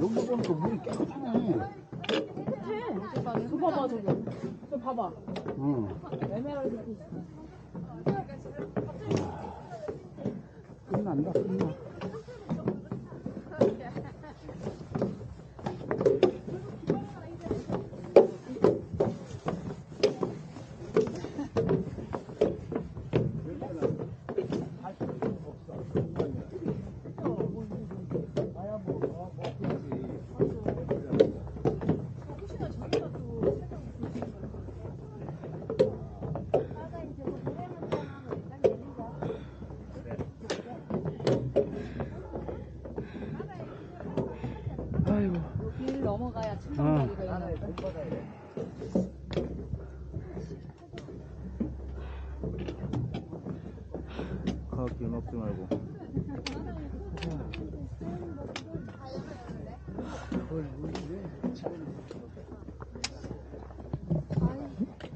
여기 보니까 물이 깨끗하네. 그치? 저 봐봐, 저기. 저 봐봐. 응. 에메랄드 빛. 难道到 아이고. 길 넘어가야 어. 층간다리가 있는 가게 먹지 말고.